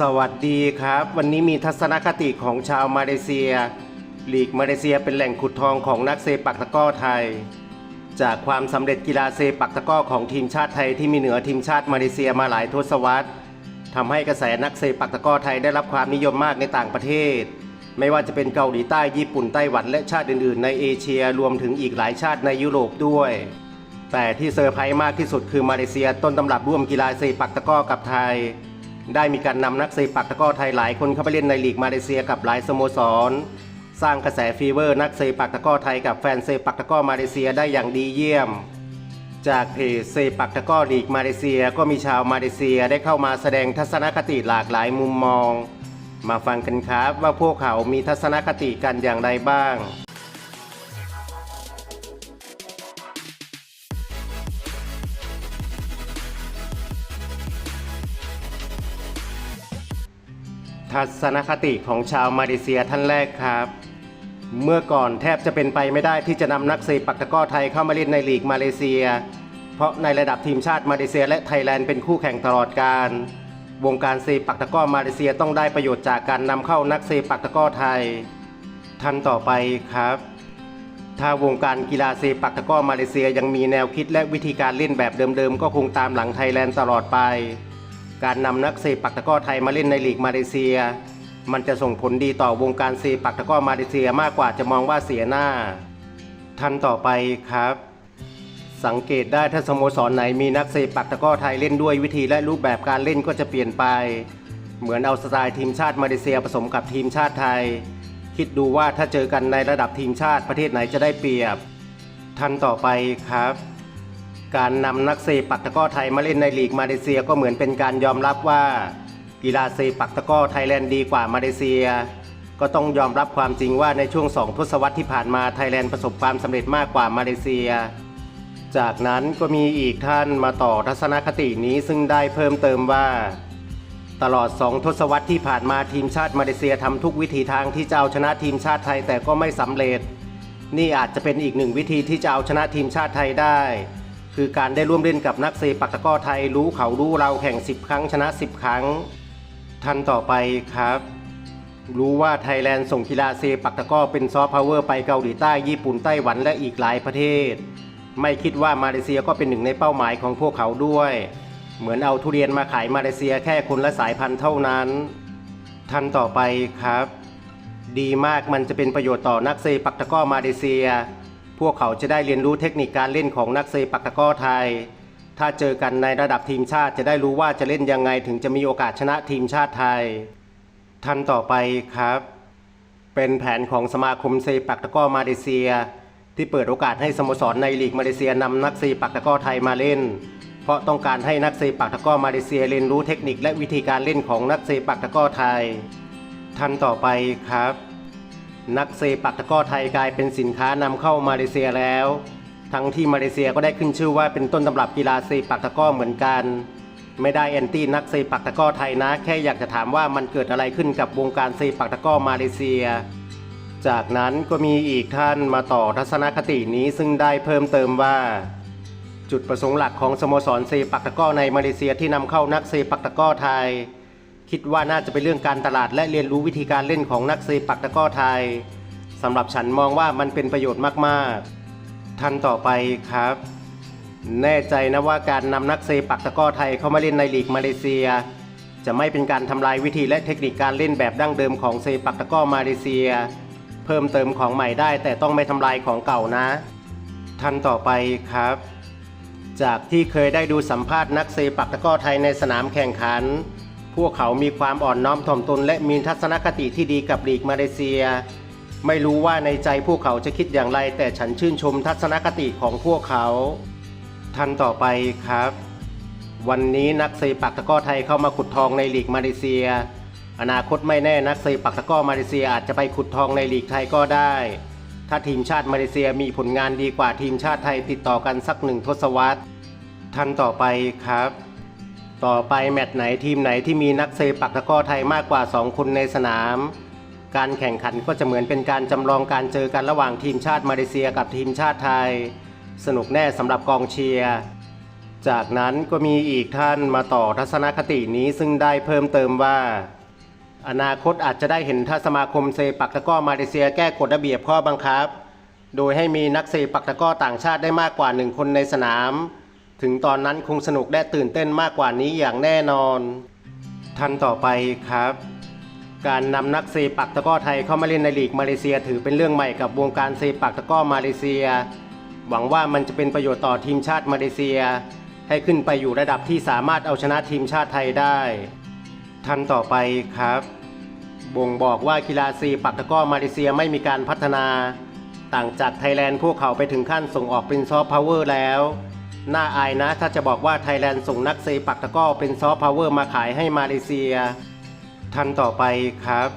สวัสดีครับ วันนี้มีทัศนคติของชาวมาเลเซีย ลีกมาเลเซียเป็นแหล่งขุดทองของนักเซปักตะก้อไทย จากความสำเร็จกีฬาเซปักตะก้อของทีมชาติไทยที่มีเหนือทีมชาติมาเลเซียมาหลายทศวรรษทำให้กระแสนักเซปักตะก้อไทยได้รับความนิยมมากในต่างประเทศ ไม่ว่าจะเป็นเกาหลีใต้ญี่ปุ่นไต้หวันและชาติอื่นๆ ในเอเชียรวมถึงอีกหลายชาติในยุโรปด้วย แต่ที่เซอร์ไพรส์มากที่สุดคือมาเลเซียต้นตำรับร่วมกีฬาเซปักตะก้อกับไทย ได้มีการนำนักเซปักตะก้อไทยหลายคนเข้าไปเล่นในลีกมาเลเซียกับหลายสโมสร สร้างกระแสฟีเวอร์นักเซปักตะก้อไทยกับแฟนเซปักตะก้อมาเลเซียได้อย่างดีเยี่ยม จากเพจเซปักตะก้อลีกมาเลเซียก็มีชาวมาเลเซียได้เข้ามาแสดงทัศนคติหลากหลายมุมมอง มาฟังกันครับว่าพวกเขามีทัศนคติกันอย่างไรบ้าง ทัศนคติของชาวมาเลเซียท่านแรกครับ เมื่อก่อนแทบจะเป็นไปไม่ได้ที่จะนำนักเซปักตะก้อไทยเข้ามาเล่นในลีกมาเลเซีย เพราะในระดับทีมชาติมาเลเซียและไทยแลนด์เป็นคู่แข่งตลอดการ วงการเซปักตะก้อมาเลเซียต้องได้ประโยชน์จากการนำเข้านักเซปักตะก้อไทยท่านต่อไปครับ ถ้าวงการกีฬาเซปักตะก้อมาเลเซียยังมีแนวคิดและวิธีการเล่นแบบเดิมๆ ก็คงตามหลังไทยแลนด์ตลอดไป การนำนักเซปักตะก้อไทยมาเล่นในลีกมาเลเซีย มันจะส่งผลดีต่อวงการเซปักตะก้อมาเลเซียมากกว่าจะมองว่าเสียหน้า ท่านต่อไปครับ สังเกตได้ถ้าสโมสรไหนมีนักเซปักตะก้อไทยเล่นด้วยวิธีและรูปแบบการเล่นก็จะเปลี่ยนไป เหมือนเอาสไตล์ทีมชาติมาเลเซียผสมกับทีมชาติไทย คิดดูว่าถ้าเจอกันในระดับทีมชาติประเทศไหนจะได้เปรียบ ท่านต่อไปครับ การนำนักเซปักตะก้อไทยมาเล่นในลีกมาเลเซียก็เหมือนเป็นการยอมรับว่า กีฬาเซปักตะก้อไทยแลนด์ดีกว่ามาเลเซีย ก็ต้องยอมรับความจริงว่าในช่วงสองทศวรรษที่ผ่านมาไทยแลนด์ประสบความสำเร็จมากกว่ามาเลเซีย จากนั้นก็มีอีกท่านมาต่อทัศนคตินี้ซึ่งได้เพิ่มเติมว่า ตลอดสองทศวรรษที่ผ่านมาทีมชาติมาเลเซียทำทุกวิถีทางที่จะเอาชนะทีมชาติไทยแต่ก็ไม่สำเร็จ นี่อาจจะเป็นอีกหนึ่งวิธีที่จะเอาชนะทีมชาติไทยได้ คือการได้ร่วมเล่นกับนักเซปักตะก้อไทยรู้เขารู้เราแข่ง 10 ครั้งชนะ 10 ครั้งท่านต่อไปครับ รู้ว่าไทยแลนด์ส่งกีฬาเซปักตะก้อเป็นซอฟต์พาวเวอร์ไปเกาหลีใต้ญี่ปุ่นไต้หวันและอีกหลายประเทศ ไม่คิดว่ามาเลเซียก็เป็นหนึ่งในเป้าหมายของพวกเขาด้วย เหมือนเอาทุเรียนมาขายมาเลเซียแค่คนละสายพันธุ์เท่านั้นท่านต่อไปครับ ดีมากมันจะเป็นประโยชน์ต่อนักเซปักตะก้อมาเลเซีย พวกเขาจะได้เรียนรู้เทคนิคการเล่นของนักเซปักตะก้อไทย ถ้าเจอกันในระดับทีมชาติจะได้รู้ว่าจะเล่นยังไงถึงจะมีโอกาสชนะทีมชาติไทย ท่านต่อไปครับ เป็นแผนของสมาคมเซปักตะก้อมาเลเซีย ที่เปิดโอกาสให้สโมสรในลีกมาเลเซียนำนักเซปักตะก้อไทยมาเล่น เพราะต้องการให้นักเซปักตะก้อมาเลเซียเรียนรู้เทคนิคและวิธีการเล่นของนักเซปักตะก้อไทย ท่านต่อไปครับ นักเซปักตะก้อไทยกลายเป็นสินค้านำเข้ามาเลเซียแล้ว ทั้งที่มาเลเซียก็ได้ขึ้นชื่อว่าเป็นต้นตำรับกีฬาเซปักตะก้อเหมือนกัน ไม่ได้แอนตี้นักเซปักตะก้อไทยนะ แค่อยากจะถามว่ามันเกิดอะไรขึ้นกับวงการเซปักตะก้อมาเลเซีย จากนั้นก็มีอีกท่านมาต่อทัศนคตินี้ซึ่งได้เพิ่มเติมว่า จุดประสงค์หลักของสโมสรเซปักตะก้อในมาเลเซียที่นำเข้านักเซปักตะก้อไทย คิดว่าน่าจะเป็นเรื่องการตลาดและเรียนรู้วิธีการเล่นของนักเซปักตะก้อไทยสำหรับฉันมองว่ามันเป็นประโยชน์มากๆ ท่านต่อไปครับ แน่ใจนะว่าการนำนักเซปักตะก้อไทยเข้ามาเล่นในลีกมาเลเซีย จะไม่เป็นการทำลายวิธีและเทคนิคการเล่นแบบดั้งเดิมของเซปักตะก้อมาเลเซีย เพิ่มเติมของใหม่ได้แต่ต้องไม่ทำลายของเก่านะ ท่านต่อไปครับ จากที่เคยได้ดูสัมภาษณ์นักเซปักตะก้อไทยในสนามแข่งขัน พวกเขามีความอ่อนน้อมถ่อมตนและมีทัศนคติที่ดีกับลีกมาเลเซีย ไม่รู้ว่าในใจพวกเขาจะคิดอย่างไร แต่ฉันชื่นชมทัศนคติของพวกเขาท่านต่อไปครับ วันนี้นักเซปักตะก้อไทยเข้ามาขุดทองในลีกมาเลเซีย อนาคตไม่แน่นักเซปักตะก้อมาเลเซียอาจจะไปขุดทองในลีกไทยก็ได้ ถ้าทีมชาติมาเลเซียมีผลงานดีกว่าทีมชาติไทยติดต่อกันสักหนึ่งทศวรรษท่านต่อไปครับ ต่อไปแมตช์ไหนทีมไหนที่มีนักเซปักตะก้อไทยมากกว่า 2 คนในสนาม การแข่งขันก็จะเหมือนเป็นการจำลองการเจอกันระหว่างทีมชาติมาเลเซียกับทีมชาติไทย สนุกแน่สำหรับกองเชียร์จากนั้นก็มีอีกท่านมาต่อทัศนคตินี้ซึ่งได้เพิ่มเติมว่า อนาคตอาจจะได้เห็นถ้าสมาคมเซปักตะก้อมาเลเซียแก้กฎระเบียบข้อบังคับ โดยให้มีนักเซปักตะก้อต่างชาติได้มากกว่าหนึ่งคนในสนาม ถึงตอนนั้นคงสนุกและตื่นเต้นมากกว่านี้อย่างแน่นอนท่านต่อไปครับ การนำนักเซปักตะก้อไทยเข้ามาเล่นในลีกมาเลเซีย ถือเป็นเรื่องใหม่กับวงการเซปักตะก้อมาเลเซีย หวังว่ามันจะเป็นประโยชน์ต่อทีมชาติมาเลเซีย ให้ขึ้นไปอยู่ระดับที่สามารถเอาชนะทีมชาติไทยได้ท่านต่อไปครับ บ่งบอกว่ากีฬาซีปักตะก้อมาเลเซียไม่มีการพัฒนา ต่างจากไทยแลนด์พวกเขาไปถึงขั้นส่งออกเป็นซอฟต์พาวเวอร์แล้ว น่าอายนะ ถ้าจะบอกว่าไทยแลนด์ส่งนักเซปักตะก้อเป็นซอฟต์พาวเวอร์มาขายให้มาเลเซียท่านต่อไปครับ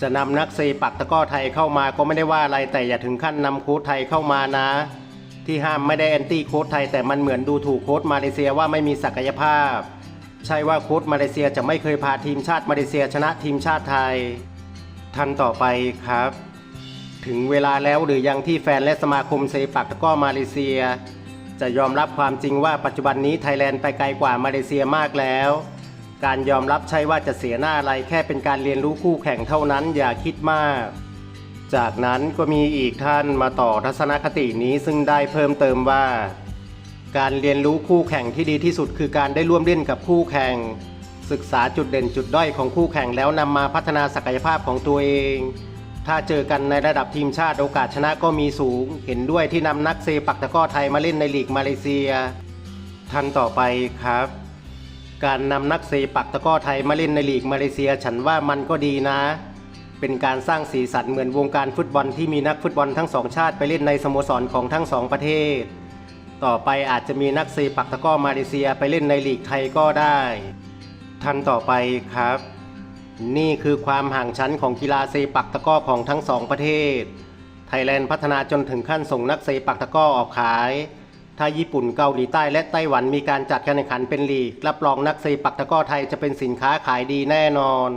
จะนำนักเซปักตะก้อไทยเข้ามาก็ไม่ได้ว่าอะไรแต่อย่าถึงขั้นนำโค้ชไทยเข้ามานะ ที่ห้ามไม่ได้แอนตี้โค้ชไทยแต่มันเหมือนดูถูกโค้ชมาเลเซียว่าไม่มีศักยภาพ ใช่ว่าโค้ชมาเลเซียจะไม่เคยพาทีมชาติมาเลเซียชนะทีมชาติไทยท่านต่อไปครับ ถึงเวลาแล้วหรือยังที่แฟนและสมาคมเซปักตะก้อมาเลเซีย จะยอมรับความจริงว่าปัจจุบันนี้ไทยแลนด์ไปไกลกว่ามาเลเซียมากแล้ว การยอมรับใช่ว่าจะเสียหน้าอะไรแค่เป็นการเรียนรู้คู่แข่งเท่านั้นอย่าคิดมาก จากนั้นก็มีอีกท่านมาต่อทัศนคตินี้ซึ่งได้เพิ่มเติมว่า การเรียนรู้คู่แข่งที่ดีที่สุดคือการได้ร่วมเล่นกับคู่แข่ง ศึกษาจุดเด่นจุดด้อยของคู่แข่งแล้วนำมาพัฒนาศักยภาพของตัวเอง ถ้าเจอกันในระดับทีมชาติโอกาสชนะก็มีสูง เห็นด้วยที่นำนักเซปักตะก้อไทยมาเล่นในลีกมาเลเซีย ท่านต่อไปครับ การนำนักเซปักตะก้อไทยมาเล่นในลีกมาเลเซีย ฉันว่ามันก็ดีนะ เป็นการสร้างสีสันเหมือนวงการฟุตบอลที่มีนักฟุตบอลทั้งสองชาติไปเล่นในสโมสรของทั้งสองประเทศ ต่อไปอาจจะมีนักเซปักตะก้อมาเลเซียไปเล่นในลีกไทยก็ได้ ท่านต่อไปครับ นี่คือความห่างชั้นของกีฬาเซปักตะก้อของทั้งสองประเทศ ไทยแลนด์พัฒนาจนถึงขั้นส่งนักเซปักตะก้อออกขาย ถ้าญี่ปุ่นเกาหลีใต้และไต้หวันมีการจัดการแข่งขันเป็นลีก รับรองนักเซปักตะก้อไทยจะเป็นสินค้าขายดีแน่นอน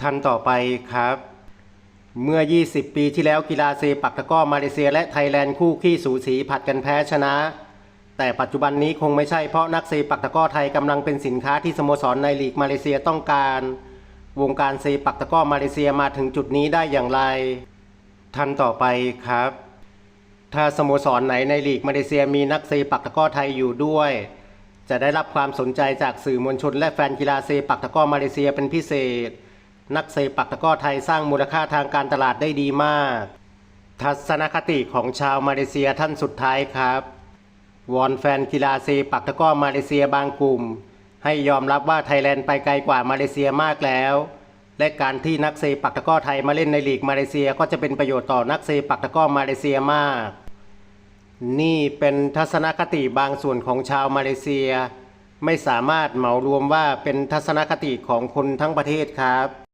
ท่านต่อไปครับ เมื่อ 20 ปีที่แล้วกีฬาเซปักตะก้อมาเลเซีย และไทยแลนด์คู่ขี้สูสีผัดกันแพ้ชนะ แต่ปัจจุบันนี้คงไม่ใช่เพราะนักเซปักตะก้อไทยกำลังเป็นสินค้าที่สโมสรในลีกมาเลเซียต้องการ วงการเซปักตะก้อมาเลเซียมาถึงจุดนี้ได้อย่างไรท่านต่อไปครับ ถ้าสโมสรไหนในลีกมาเลเซียมีนักเซปักตะก้อไทยอยู่ด้วย จะได้รับความสนใจจากสื่อมวลชนและแฟนกีฬาเซปักตะก้อมาเลเซียเป็นพิเศษ นักเซปักตะก้อไทยสร้างมูลค่าทางการตลาดได้ดีมาก ทัศนคติของชาวมาเลเซียท่านสุดท้ายครับวอนแฟนกีฬาเซปักตะก้อมาเลเซียบางกลุ่ม ให้ยอมรับว่าไทยแลนด์ไปไกลกว่ามาเลเซียมากแล้ว และการที่นักเซปักตะก้อไทยมาเล่นในลีกมาเลเซียก็จะเป็นประโยชน์ต่อนักเซปักตะก้อมาเลเซียมาก นี่เป็นทัศนคติบางส่วนของชาวมาเลเซีย ไม่สามารถเหมารวมว่าเป็นทัศนคติของคนทั้งประเทศครับ